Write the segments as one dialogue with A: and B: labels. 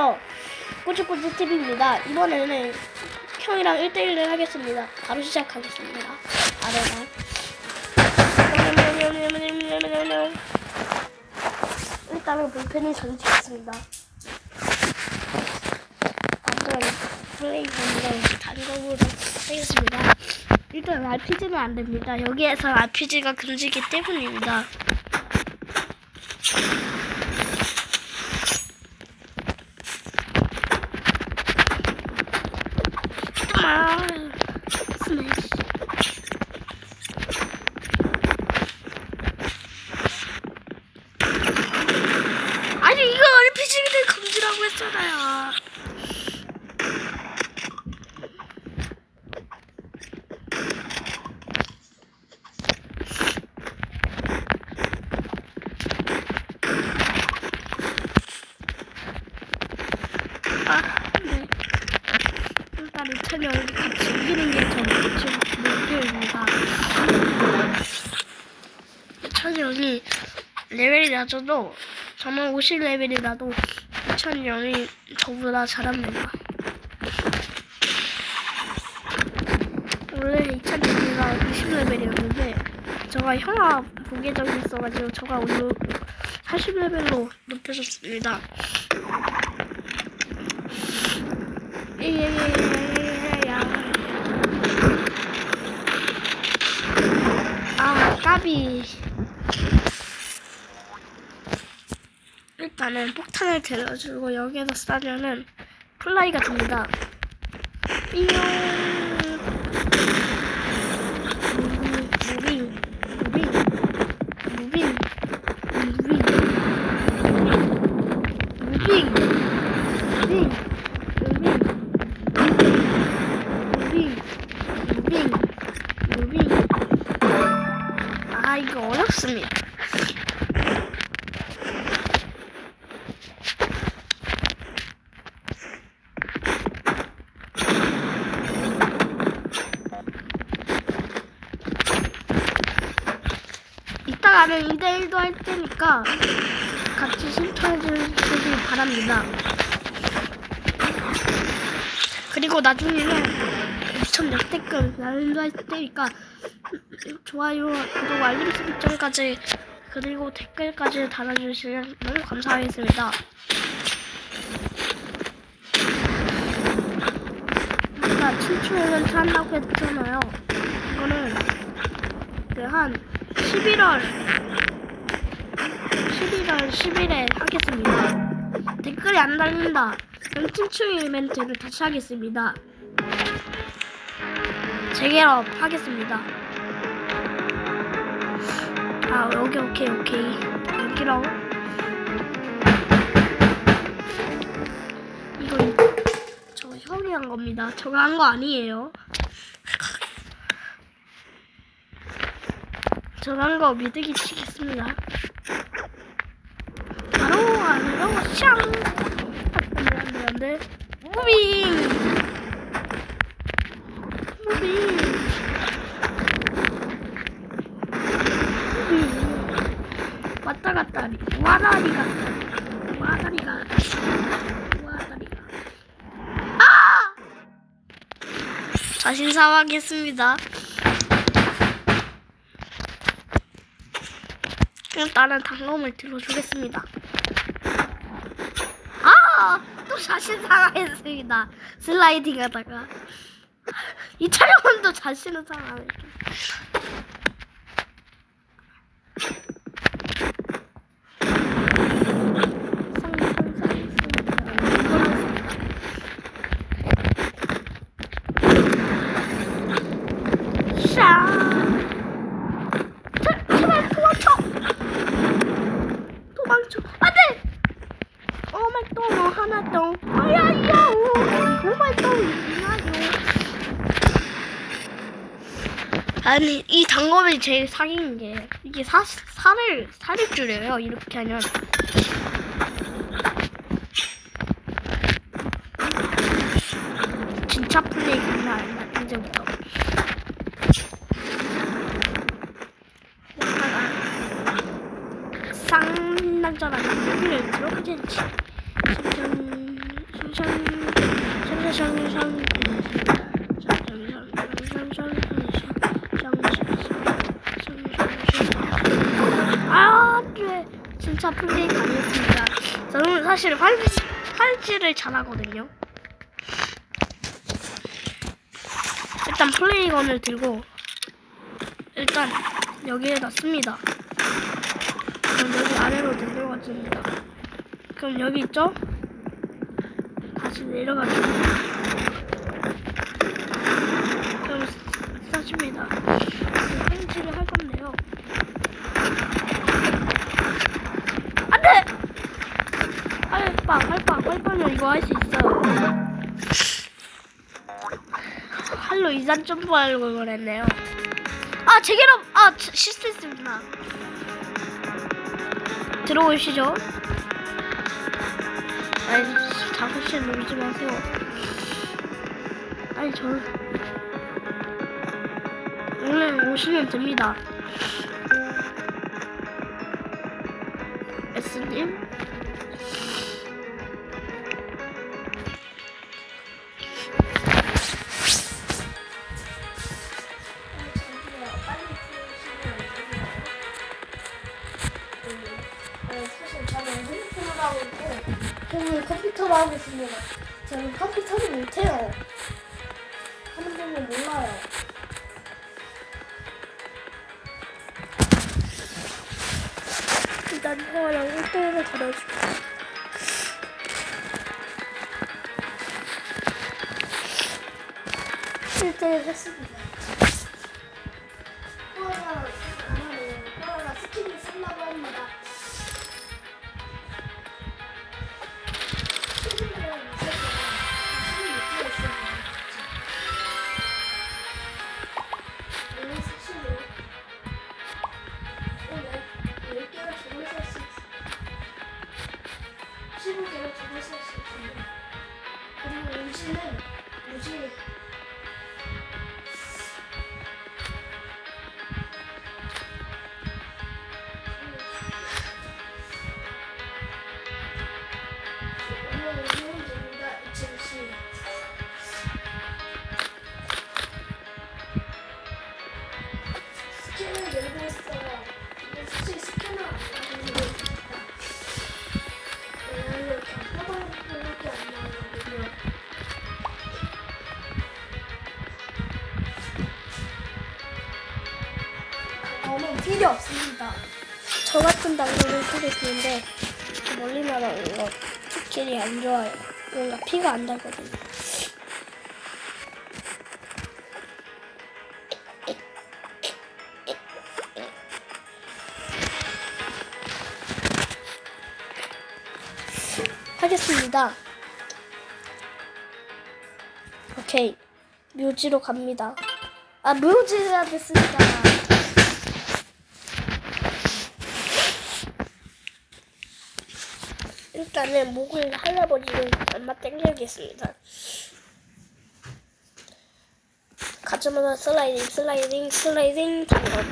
A: 어, 꾸치꾸치 TV입니다. 이번에는 형이랑 1대1을 하겠습니다. 바로 시작하겠습니다. 아래가. 일단은 볼펜을 전지했습니다. 아무런 플레이본이랑 단검으로 하겠습니다. 일단 RPG는 안 됩니다. 여기에서 RPG가 금지기 때문입니다. 아, 스매시. 아니 이거 RPG를 금지라고 했잖아요. 아, 네. 일단은 채널 같이 이기는 게전 목표입니다. 천영이 레벨이 낮아도 저는 50레벨이라도 천영이 저보다 잘합니다. 원래 이찬영이가 20레벨이었는데 저가 형아 보계적이 있어가지고 저가 오늘 40레벨로 높여줬습니다. 예예예예예야. 아 까비. 일단은 폭탄을 들어주고 여기에서 쏴면은 플라이가 됩니다. 삐용. 무빙, 무빙, 무빙, 무빙, 무빙, 무빙, 무빙, 무빙, 무빙, 무빙. 아 이거 어렵습니다. 이따가는 2대1도 할 테니까 같이 신청해 주시기 바랍니다. 그리고 나중에는 2천 역대급 날도 할 테니까 좋아요, 구독, 알림 설정까지 그리고 댓글까지 달아주시면 너무 감사하겠습니다. 아까 춤추 이벤트 한다고 했잖아요. 이거는 그한 11월 11월 10일에 하겠습니다. 댓글이 안 달린다. 그럼 춤추 이벤트를 다시 하겠습니다. 재개업 하겠습니다. 아 여기 오케이 오케이 여기로 이거 저 형이 한 겁니다. 저가 한 거 아니에요. 저가 한 거 믿으기 치겠습니다. 안으로 샹 안돼 안돼 안돼 무빙 무빙 무빙 왔다 갔다리 와다리 갔다 와다리가 와다리가 아 자신 사과하겠습니다. 그럼 나는 단검을 들어주겠습니다. 아! 또 자신 상하했습니다. 슬라이딩 하다가. 이 촬영은 또 자신은 상하네. 아니 이 단검이 제일 사기인 게 이게 사, 살을 살을 줄여요 이렇게 하면 진짜 플레이 장난 아니다 이제부터 쌍남자가 여기를 들어가지 않지. 아, 3차 플레이 가겠습니다. 저는 사실 팔찌, 팔찌를 잘하거든요. 일단 플레이건을 들고 일단 여기에 놨습니다. 그럼 여기 아래로 내려가줍니다. 그럼 여기 있죠? 다시 내려가줍니다. 그럼 사줍니다. 편지를 할 건데요. 활빵은 이거 할 수 있어요. 할로 이산 점프하려고 그랬네요. 아, 제게로, 아, 시- 실수했습니다. 들어오시죠. 아니, 작업실 놀지 마세요. 아니, 저. 오늘 오시면 됩니다.
B: 하고 있습니다. 저는 컴퓨터를 못해요. 하는 법을 몰라요.
A: 일단 형아랑 1등을 잘해줄게.
B: 실제 했습니다. 코아가 가만히 코아가 스킨을 쓰려고 합니다.
A: 쓰고 있는데 이렇게 멀리 날아오는 거 스킬이 안 좋아요. 뭔가 피가 안 달거든요. 하겠습니다. 오케이. 묘지로 갑니다. 아, 묘지가 됐습니다. 일단은 목을 할아버지를 얼마 땡겨야겠습니다. 가자마자 슬라이딩, 슬라이딩, 슬라이딩 당근.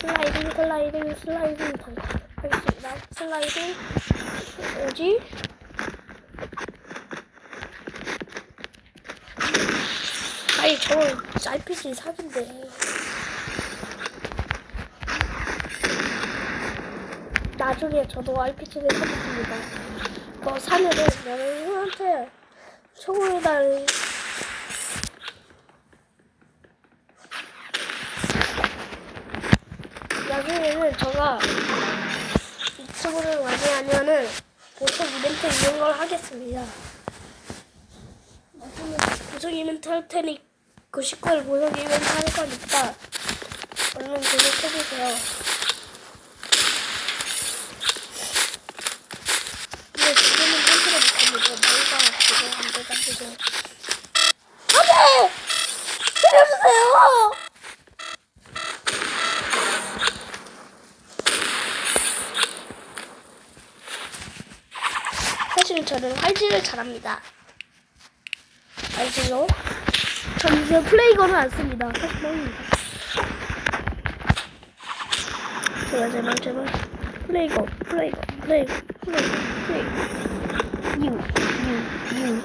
A: 슬라이딩, 슬라이딩, 슬라이딩 당근. 하겠습니다. 슬라이딩. 뭐지? 아니, 저 RPG 사기인데. 나중에 저도 RPG를 사겠습니다. 그거 사면은 나는 형한테 초고의 달 나중에는 제가 유튜브를 많이 하면은 보석 이벤트 이런 걸 하겠습니다. 나중에 보석 이벤트 할 테니 99일 보석 이벤트 할 거니까 얼른 구독해주세요. 근데 지금은 컨트롤 못합니다. 머리가 지금 안 돼가지고. 안 돼! 살려주세요! 사실 저는 활질을 잘합니다. 활질로. 전 이제 플레이건을 안 씁니다. 사실 뻥입니다. 제발, 제발, 제발. 플레이건, 플레이건, 플레이건, 플레이건, 플레이건. 유, 유, 유.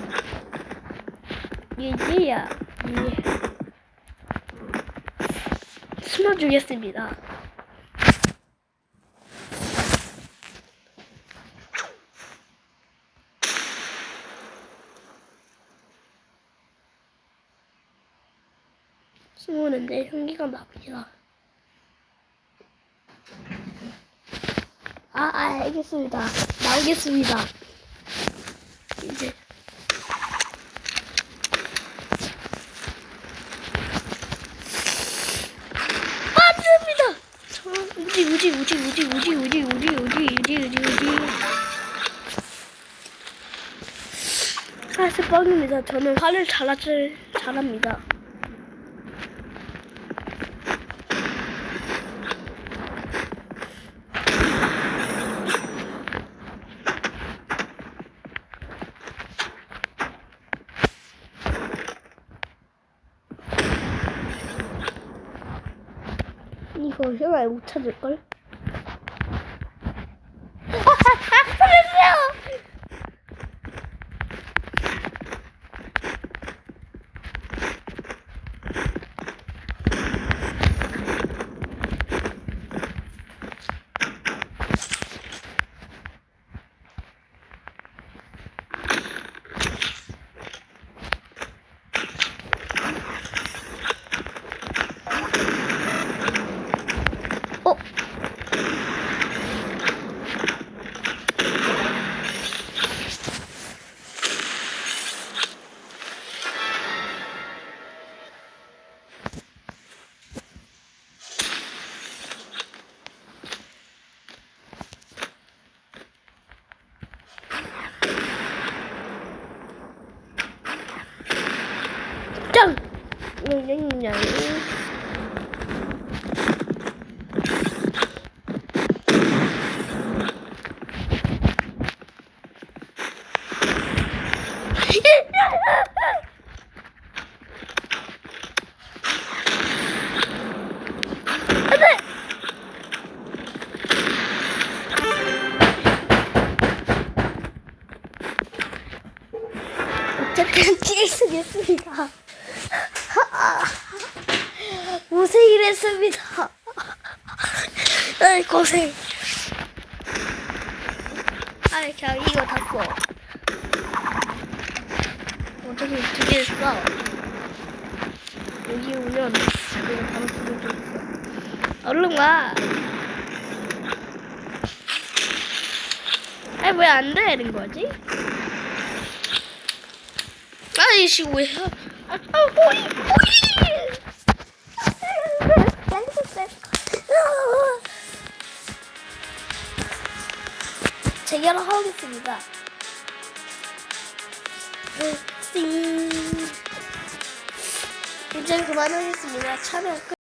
A: 예. 예. 숨어주겠습니다. 숨으는데 흉기가 납니다. 아, 아, 알겠습니다. 나오겠습니다. 이제. 빠집니다. 저, 우지, 우지, 우지, 우지, 우지, 우지, 우지, 우지, 우지, 우지. 사실 뻥입니다. 저는 화를 잘하줄, 잘합니다. 이거 생활 못 찾을걸? 살려주세요! 어? 짱! 냥냥냥. 안돼! 찌겠습니다. 고생을 했습니다. 아이 고생. 아이 그냥 이거 다 써. 어차피 두개 써. 여기 오면 이거 바로 두개 있어. 얼른 와. 아니 왜안 되는 거지? 아이씨 왜? 아, 아 호이 호이. 재결하겠습니다. 네, 띵. 이제 그만하겠습니다. 참여 끝.